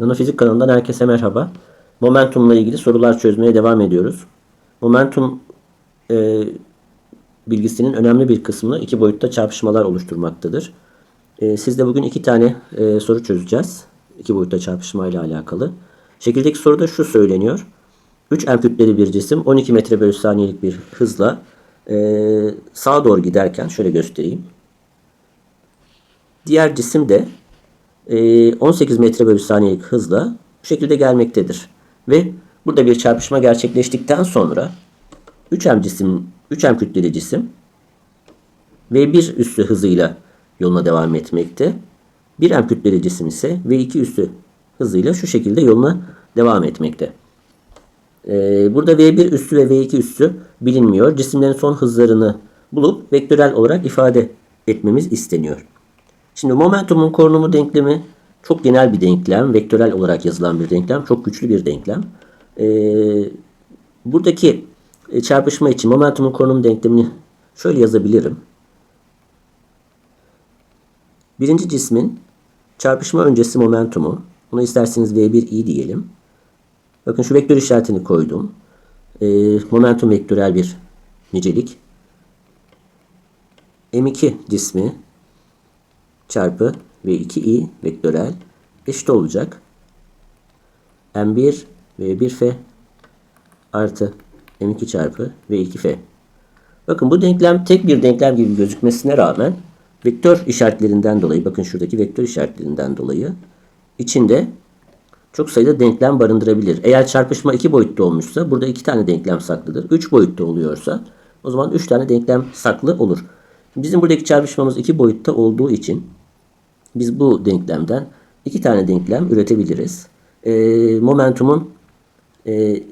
Nanofizik kanalından herkese merhaba. Momentumla ilgili sorular çözmeye devam ediyoruz. Momentum e, bilgisinin önemli bir kısmını iki boyutta çarpışmalar oluşturmaktadır. E, siz de bugün iki tane e, soru çözeceğiz. İki boyutta çarpışma ile alakalı. Şekildeki soruda şu söyleniyor. 3 m kütleli bir cisim 12 metre bölü saniyelik bir hızla e, sağa doğru giderken şöyle göstereyim. Diğer cisim de 18 metre bölü saniyelik hızla bu şekilde gelmektedir. Ve burada bir çarpışma gerçekleştikten sonra 3M cisim 3M kütleli cisim V1 üssü hızıyla yoluna devam etmekte. 1M kütleli cisim ise V2 üssü hızıyla şu şekilde yoluna devam etmekte. Ee, burada V1 üssü ve V2 üssü bilinmiyor. Cisimlerin son hızlarını bulup vektörel olarak ifade etmemiz isteniyor. Şimdi momentumun korunumu denklemi çok genel bir denklem. Vektörel olarak yazılan bir denklem. Çok güçlü bir denklem. Ee, buradaki e, çarpışma için momentumun korunumu denklemini şöyle yazabilirim. Birinci cismin çarpışma öncesi momentumu. Buna isterseniz V1i diyelim. Bakın şu vektör işaretini koydum. Ee, momentum vektörel bir nicelik. M2 cismi çarpı V2i vektörel eşit olacak. M1 V1F artı M2 çarpı V2F. Bakın bu denklem tek bir denklem gibi gözükmesine rağmen vektör işaretlerinden dolayı bakın şuradaki vektör işaretlerinden dolayı içinde çok sayıda denklem barındırabilir. Eğer çarpışma iki boyutlu olmuşsa burada iki tane denklem saklıdır. Üç boyutlu oluyorsa o zaman üç tane denklem saklı olur. Bizim buradaki çarpışmamız iki boyutta olduğu için biz bu denklemden iki tane denklem üretebiliriz. E, momentumun e,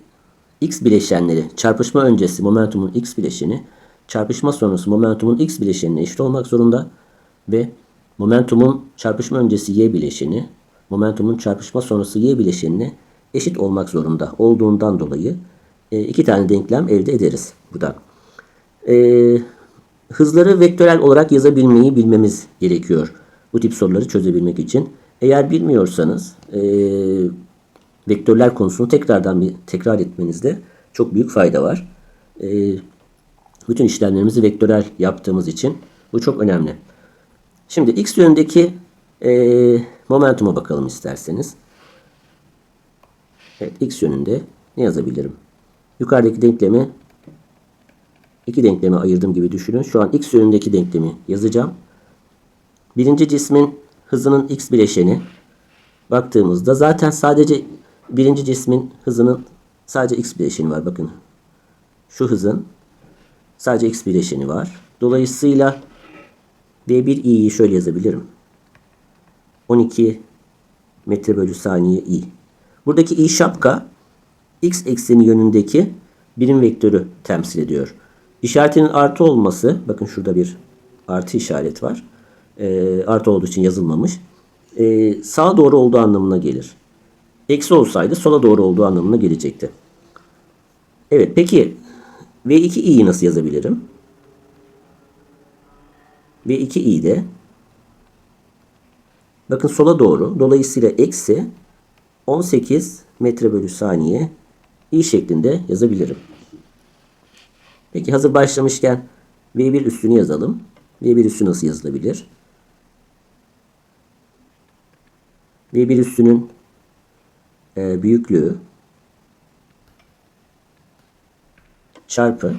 x bileşenleri çarpışma öncesi momentumun x bileşeni çarpışma sonrası momentumun x bileşenine eşit olmak zorunda ve momentumun çarpışma öncesi y bileşeni momentumun çarpışma sonrası y bileşenine eşit olmak zorunda olduğundan dolayı e, iki tane denklem elde ederiz buradan. E, hızları vektörel olarak yazabilmeyi bilmemiz gerekiyor bu tip soruları çözebilmek için. Eğer bilmiyorsanız e, vektörler konusunu tekrardan bir tekrar etmenizde çok büyük fayda var. E, bütün işlemlerimizi vektörel yaptığımız için bu çok önemli. Şimdi x yönündeki e, momentuma bakalım isterseniz. Evet, x yönünde ne yazabilirim? Yukarıdaki denklemi iki denkleme ayırdım gibi düşünün. Şu an x yönündeki denklemi yazacağım. Birinci cismin hızının x bileşeni baktığımızda zaten sadece birinci cismin hızının sadece x bileşeni var. Bakın şu hızın sadece x bileşeni var. Dolayısıyla v1i'yi şöyle yazabilirim. 12 metre bölü saniye i. Buradaki i şapka x ekseni yönündeki birim vektörü temsil ediyor. İşaretinin artı olması, bakın şurada bir artı işaret var. E, artı olduğu için yazılmamış. E, sağa doğru olduğu anlamına gelir. Eksi olsaydı sola doğru olduğu anlamına gelecekti. Evet peki V2i'yi nasıl yazabilirim? V2i de bakın sola doğru dolayısıyla eksi 18 metre bölü saniye i şeklinde yazabilirim. Peki hazır başlamışken V1 üstünü yazalım. V1 üstü nasıl yazılabilir? V1 üstünün e, büyüklüğü çarpı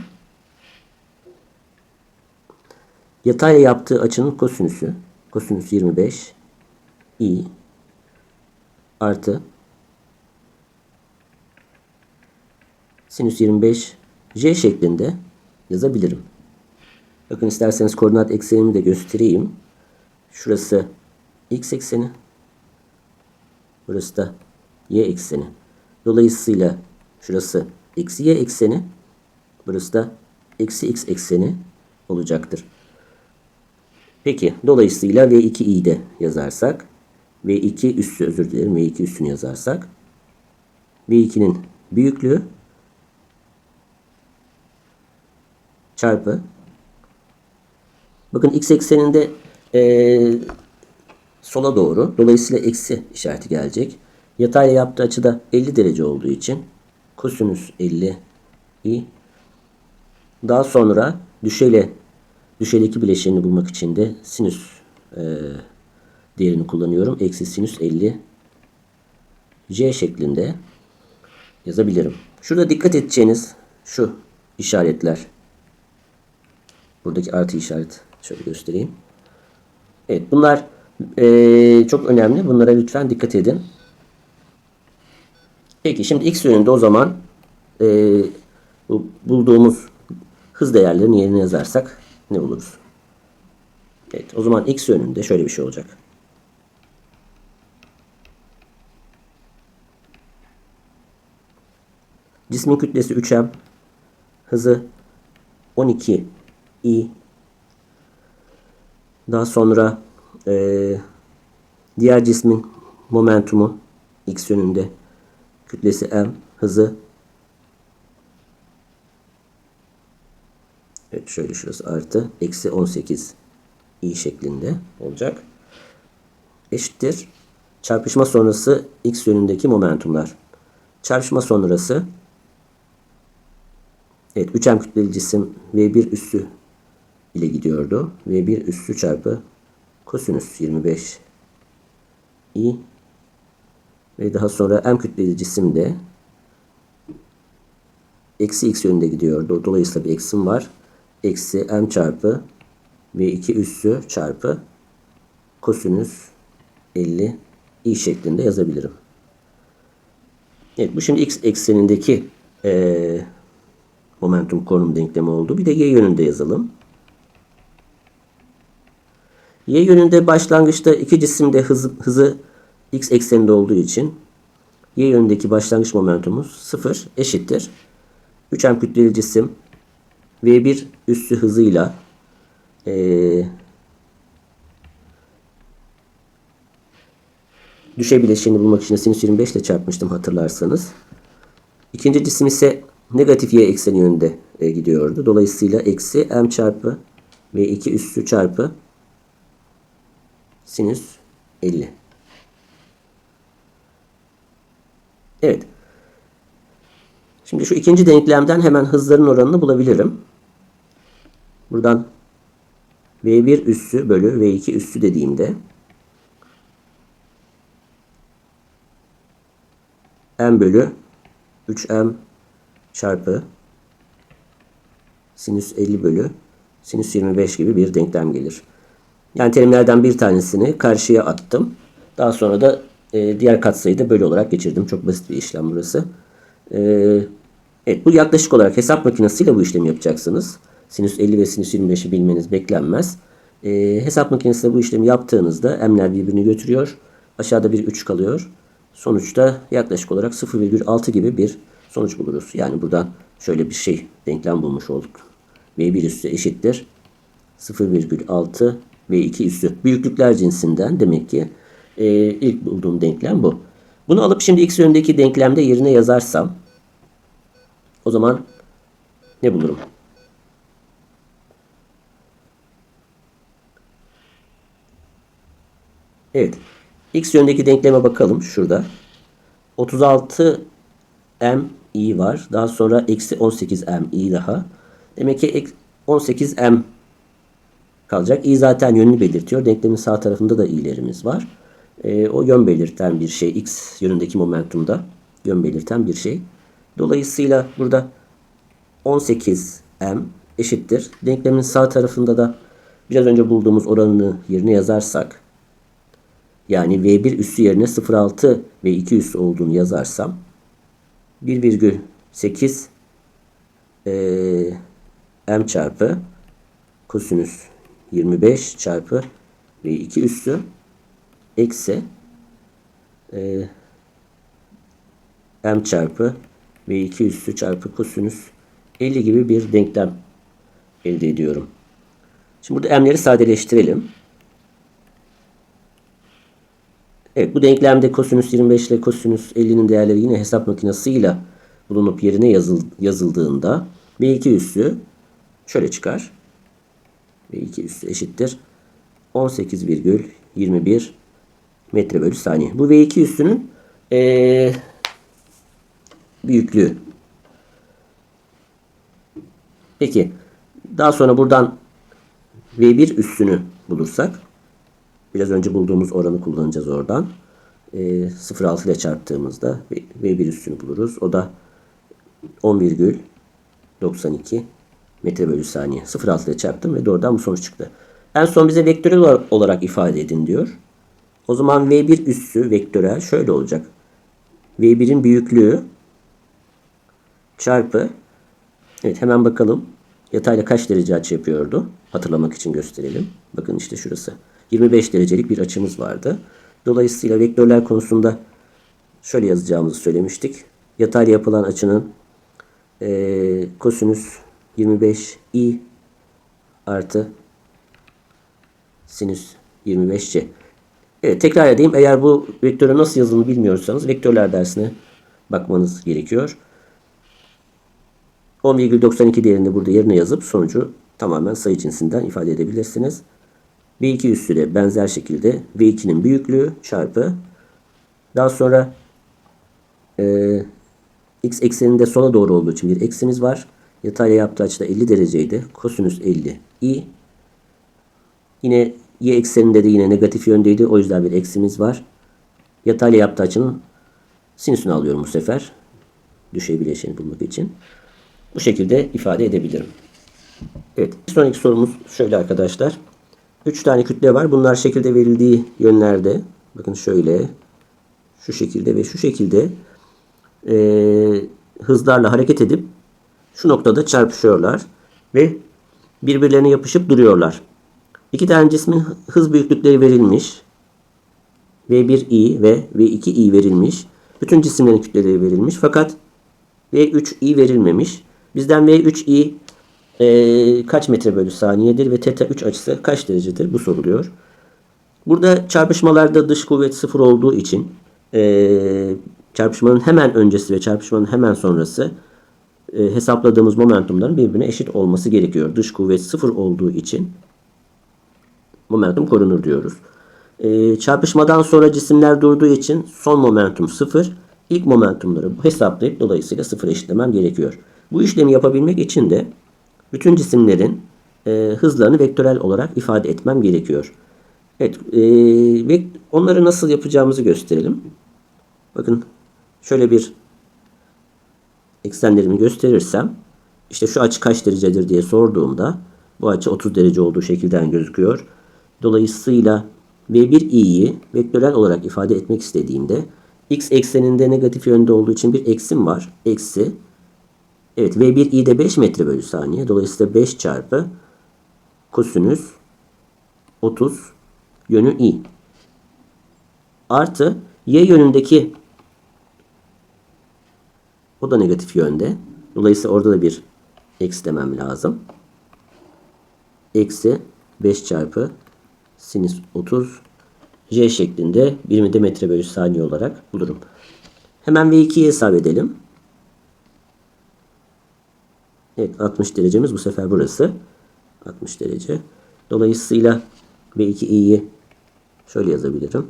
yatayla yaptığı açının kosinüsü kosinüs 25 i artı sinüs 25 j şeklinde yazabilirim. Bakın isterseniz koordinat eksenini de göstereyim. Şurası x ekseni. Burası da y ekseni. Dolayısıyla şurası eksi y ekseni. Burası da eksi x ekseni olacaktır. Peki dolayısıyla V2i'yi de yazarsak V2 üssü özür dilerim V2 üssünü yazarsak V2'nin büyüklüğü çarpı bakın x ekseninde e, sola doğru dolayısıyla eksi işareti gelecek. Yatayla yaptığı açıda 50 derece olduğu için kosinüs 50 i. Daha sonra düşeyle düşeydeki bileşenini bulmak için de sinüs e, değerini kullanıyorum. Eksi sinüs 50 c şeklinde yazabilirim. Şurada dikkat edeceğiniz şu işaretler. Buradaki artı işaret. Şöyle göstereyim. Evet bunlar e, çok önemli. Bunlara lütfen dikkat edin. Peki şimdi x yönünde o zaman e, bu bulduğumuz hız değerlerini yerine yazarsak ne buluruz? Evet o zaman x yönünde şöyle bir şey olacak. Cismin kütlesi 3m, hızı 12 i. Daha sonra e, diğer cismin momentumu x yönünde kütlesi m, hızı Evet şöyle şurası artı eksi 18 i şeklinde olacak. Eşittir. Çarpışma sonrası x yönündeki momentumlar. Çarpışma sonrası Evet 3m kütleli cisim V1 üssü ile gidiyordu. V1 üssü çarpı kosinüs 25 i ve daha sonra m kütleli cisim de eksi x yönünde gidiyordu. Dolayısıyla bir eksim var. Eksi m çarpı v2 üssü çarpı kosinüs 50 i şeklinde yazabilirim. Evet bu şimdi x eksenindeki ee, momentum konum denklemi oldu. Bir de y yönünde yazalım. Y yönünde başlangıçta iki cisimde hızı, hızı x ekseninde olduğu için y yönündeki başlangıç momentumumuz 0 eşittir. 3m kütleli cisim v1 üssü hızıyla düşey bileşiğini bulmak için sinüs 25 ile çarpmıştım hatırlarsanız. İkinci cisim ise negatif y ekseni yönünde e, gidiyordu. Dolayısıyla eksi m çarpı v2 üssü çarpı sinüs 50. Evet. Şimdi şu ikinci denklemden hemen hızların oranını bulabilirim. Buradan v1 üssü bölü v2 üssü dediğimde m bölü 3m çarpı sinüs 50 bölü sinüs 25 gibi bir denklem gelir. Yani terimlerden bir tanesini karşıya attım. Daha sonra da e, diğer katsayıyı da bölü olarak geçirdim. Çok basit bir işlem burası. E, evet bu yaklaşık olarak hesap makinesiyle bu işlemi yapacaksınız. Sinüs 50 ve sinüs 25'i bilmeniz beklenmez. E, hesap makinesiyle bu işlemi yaptığınızda m'ler birbirini götürüyor. Aşağıda bir 3 kalıyor. Sonuçta yaklaşık olarak 0,6 gibi bir sonuç buluruz. Yani buradan şöyle bir şey denklem bulmuş olduk. V1 üssü eşittir 0,6 V2 üssü. Büyüklükler cinsinden demek ki e, ilk bulduğum denklem bu. Bunu alıp şimdi x yönündeki denklemde yerine yazarsam o zaman ne bulurum? Evet. X yönündeki denkleme bakalım şurada. 36 m i var. Daha sonra eksi 18 m i daha. Demek ki 18 m kalacak. i zaten yönünü belirtiyor. Denklemin sağ tarafında da i'lerimiz var. E, o yön belirten bir şey. x yönündeki momentumda yön belirten bir şey. Dolayısıyla burada 18 m eşittir. Denklemin sağ tarafında da biraz önce bulduğumuz oranını yerine yazarsak yani V1 üssü yerine 0.6 ve 2 üssü olduğunu yazarsam 1,8 e, m çarpı kosinüs 25 çarpı ve 2 üssü eksi e, m çarpı ve 2 üssü çarpı kosinüs 50 gibi bir denklem elde ediyorum. Şimdi burada m'leri sadeleştirelim. Evet bu denklemde kosinüs 25 ile kosinüs 50'nin değerleri yine hesap makinesiyle bulunup yerine yazıl, yazıldığında V2 üssü şöyle çıkar. V2 üssü eşittir 18,21 metre bölü saniye. Bu V2 üssünün Ee, büyüklüğü. Peki. Daha sonra buradan V1 üssünü bulursak biraz önce bulduğumuz oranı kullanacağız oradan. E, 0.6 ile çarptığımızda V- V1 üssünü buluruz. O da 10,92 metre bölü saniye. 0.6 ile çarptım ve doğrudan bu sonuç çıktı. En son bize vektörel olarak- ifade edin diyor. O zaman V1 üssü vektörel şöyle olacak. V1'in büyüklüğü çarpı Evet hemen bakalım. Yatayla kaç derece açı yapıyordu? Hatırlamak için gösterelim. Bakın işte şurası. 25 derecelik bir açımız vardı. Dolayısıyla vektörler konusunda şöyle yazacağımızı söylemiştik. Yatayla yapılan açının eee kosinüs 25 i artı sinüs 25c. Evet tekrar edeyim. Eğer bu vektörün nasıl yazıldığını bilmiyorsanız vektörler dersine bakmanız gerekiyor. 10,92 değerini burada yerine yazıp sonucu tamamen sayı cinsinden ifade edebilirsiniz. V2 üssü de benzer şekilde V2'nin büyüklüğü çarpı daha sonra e, x ekseninde sola doğru olduğu için bir eksimiz var. Yatayla yaptığı açıda 50 dereceydi. Kosinüs 50 i. Yine y ekseninde de yine negatif yöndeydi. O yüzden bir eksimiz var. Yatayla yaptığı açının sinüsünü alıyorum bu sefer. Düşey bileşeni bulmak için. Bu şekilde ifade edebilirim. Evet. Sonraki sorumuz şöyle arkadaşlar. 3 tane kütle var. Bunlar şekilde verildiği yönlerde. Bakın şöyle. Şu şekilde ve şu şekilde eee, hızlarla hareket edip şu noktada çarpışıyorlar. Ve birbirlerine yapışıp duruyorlar. İki tane cismin hız büyüklükleri verilmiş. V1i ve V2i verilmiş. Bütün cisimlerin kütleleri verilmiş. Fakat V3i verilmemiş. Bizden V3i e, kaç metre bölü saniyedir ve teta 3 açısı kaç derecedir? Bu soruluyor. Burada çarpışmalarda dış kuvvet sıfır olduğu için e, çarpışmanın hemen öncesi ve çarpışmanın hemen sonrası e, hesapladığımız momentumların birbirine eşit olması gerekiyor. Dış kuvvet sıfır olduğu için momentum korunur diyoruz. E, çarpışmadan sonra cisimler durduğu için son momentum sıfır. İlk momentumları hesaplayıp dolayısıyla sıfır eşitlemem gerekiyor. Bu işlemi yapabilmek için de bütün cisimlerin e, hızlarını vektörel olarak ifade etmem gerekiyor. Evet, e, ve onları nasıl yapacağımızı gösterelim. Bakın şöyle bir eksenlerimi gösterirsem işte şu açı kaç derecedir diye sorduğumda bu açı 30 derece olduğu şekilden gözüküyor. Dolayısıyla V1i'yi vektörel olarak ifade etmek istediğimde x ekseninde negatif yönde olduğu için bir eksim var. Eksi. Evet V1i de 5 metre bölü saniye. Dolayısıyla 5 çarpı kosinüs 30 yönü i. Artı y yönündeki o da negatif yönde. Dolayısıyla orada da bir eksi demem lazım. Eksi 5 çarpı sinüs 30 j şeklinde birimi metre bölü saniye olarak bulurum. Hemen V2'yi hesap edelim. Evet 60 derecemiz bu sefer burası. 60 derece. Dolayısıyla V2i'yi şöyle yazabilirim.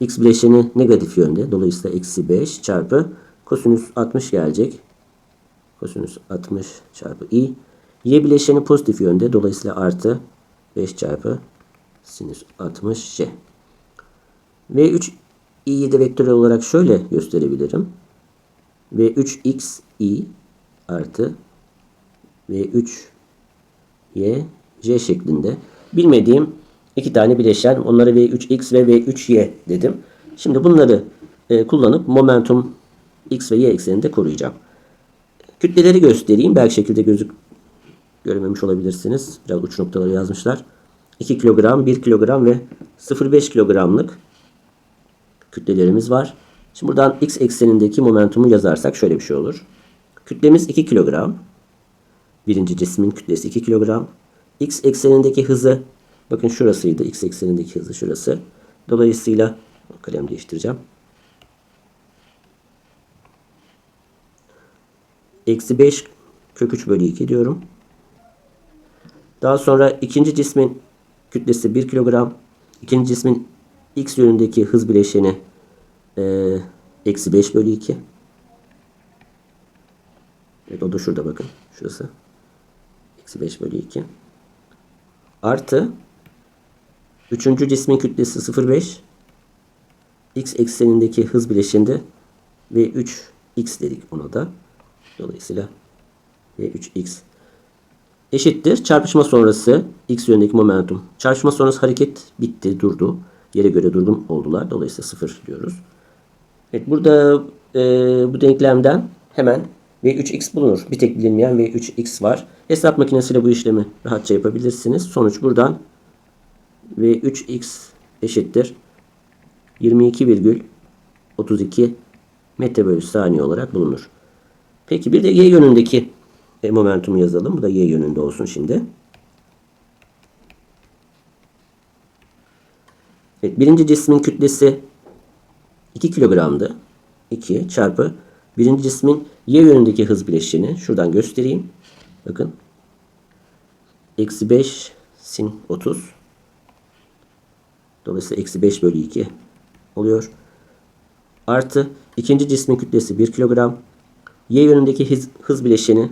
X bileşeni negatif yönde. Dolayısıyla eksi 5 çarpı kosinüs 60 gelecek. Kosinüs 60 çarpı i. Y bileşeni pozitif yönde. Dolayısıyla artı 5 çarpı sinüs 60 j. V3 i'yi de vektörel olarak şöyle gösterebilirim. V3 x i artı V3 y j şeklinde bilmediğim iki tane bileşen onlara V3x ve V3y dedim. Şimdi bunları e, kullanıp momentum x ve y ekseninde koruyacağım. Kütleleri göstereyim. Belki şekilde gözük görememiş olabilirsiniz. Biraz uç noktaları yazmışlar. 2 kilogram, 1 kilogram ve 0,5 kilogramlık kütlelerimiz var. Şimdi buradan x eksenindeki momentumu yazarsak şöyle bir şey olur. Kütlemiz 2 kilogram. Birinci cismin kütlesi 2 kilogram. X eksenindeki hızı bakın şurasıydı. X eksenindeki hızı şurası. Dolayısıyla kalem değiştireceğim. Eksi 5 kök 3 bölü 2 diyorum. Daha sonra ikinci cismin kütlesi 1 kilogram. İkinci cismin x yönündeki hız bileşeni e, Eksi 5 bölü 2. Evet o da şurada bakın. Şurası. Eksi 5 bölü 2. Artı. Üçüncü cismin kütlesi 0,5. X eksenindeki hız bileşinde V3X dedik ona da. Dolayısıyla V3X eşittir. Çarpışma sonrası X yönündeki momentum. Çarpışma sonrası hareket bitti, durdu. Yere göre durdum oldular. Dolayısıyla 0 diyoruz. Evet burada e, bu denklemden hemen V3x bulunur. Bir tek bilinmeyen V3x var. Hesap makinesiyle bu işlemi rahatça yapabilirsiniz. Sonuç buradan V3x eşittir 22,32 metre bölü saniye olarak bulunur. Peki bir de y yönündeki e, momentumu yazalım. Bu da y yönünde olsun şimdi. Evet, birinci cismin kütlesi 2 kilogramdı. 2 çarpı birinci cismin y yönündeki hız bileşiğini şuradan göstereyim. Bakın. Eksi 5 sin 30. Dolayısıyla eksi 5 bölü 2 oluyor. Artı ikinci cismin kütlesi 1 kilogram. Y yönündeki hız, hız bileşeni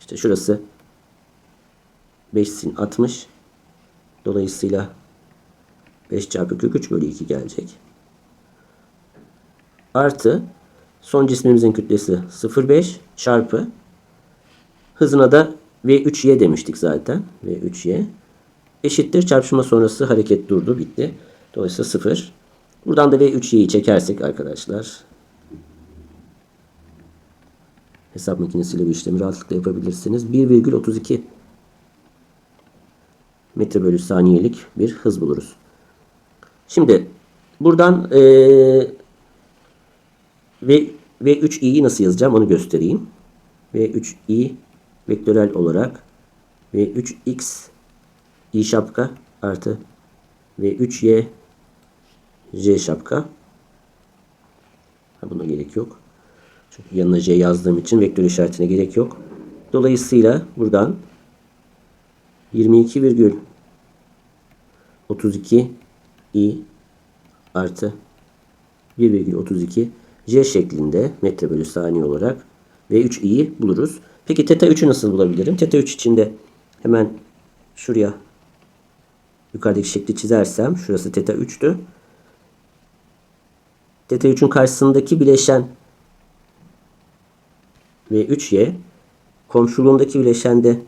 işte şurası 5 sin 60. Dolayısıyla 5 çarpı kök 3 bölü 2 gelecek. Artı son cismimizin kütlesi 0,5 çarpı hızına da V3Y demiştik zaten. V3Y eşittir. Çarpışma sonrası hareket durdu. Bitti. Dolayısıyla 0. Buradan da V3Y'yi çekersek arkadaşlar hesap makinesiyle bu işlemi rahatlıkla yapabilirsiniz. 1,32 metre bölü saniyelik bir hız buluruz. Şimdi buradan e, ve V3i'yi nasıl yazacağım onu göstereyim. V3i vektörel olarak V3x i şapka artı V3y j şapka. Buna gerek yok. Çünkü yanına yazdığım için vektör işaretine gerek yok. Dolayısıyla buradan 22,32 i artı 1,32 j şeklinde metre bölü saniye olarak V3i'yi buluruz. Peki teta 3'ü nasıl bulabilirim? Teta 3 için de hemen şuraya yukarıdaki şekli çizersem şurası teta 3'tü. Teta 3'ün karşısındaki bileşen V3y komşuluğundaki bileşende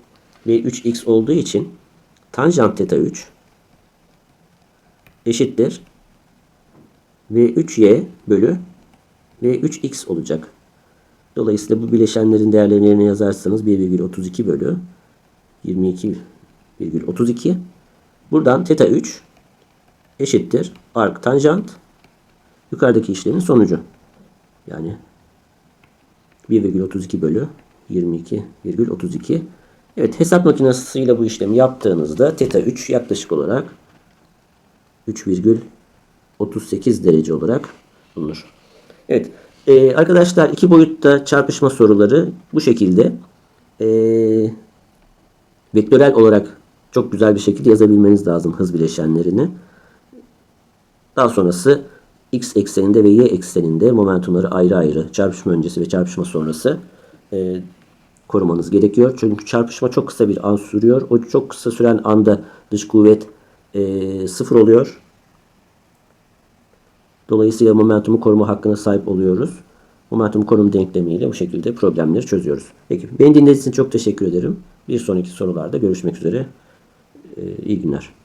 V3x olduğu için tanjant teta 3 eşittir V3y bölü V3x olacak. Dolayısıyla bu bileşenlerin değerlerini yazarsanız 1,32 bölü 22,32 buradan teta 3 eşittir arc tanjant yukarıdaki işlemin sonucu. Yani 1,32 bölü 22,32 Evet hesap makinesiyle bu işlemi yaptığınızda teta 3 yaklaşık olarak 3,38 derece olarak bulunur. Evet ee, arkadaşlar iki boyutta çarpışma soruları bu şekilde ee, vektörel olarak çok güzel bir şekilde yazabilmeniz lazım hız bileşenlerini. Daha sonrası x ekseninde ve y ekseninde momentumları ayrı ayrı çarpışma öncesi ve çarpışma sonrası e, korumanız gerekiyor. Çünkü çarpışma çok kısa bir an sürüyor. O çok kısa süren anda dış kuvvet e, sıfır oluyor. Dolayısıyla momentumu koruma hakkına sahip oluyoruz. Momentum koruma denklemiyle bu şekilde problemleri çözüyoruz. Peki beni dinlediğiniz için çok teşekkür ederim. Bir sonraki sorularda görüşmek üzere. Ee, iyi günler.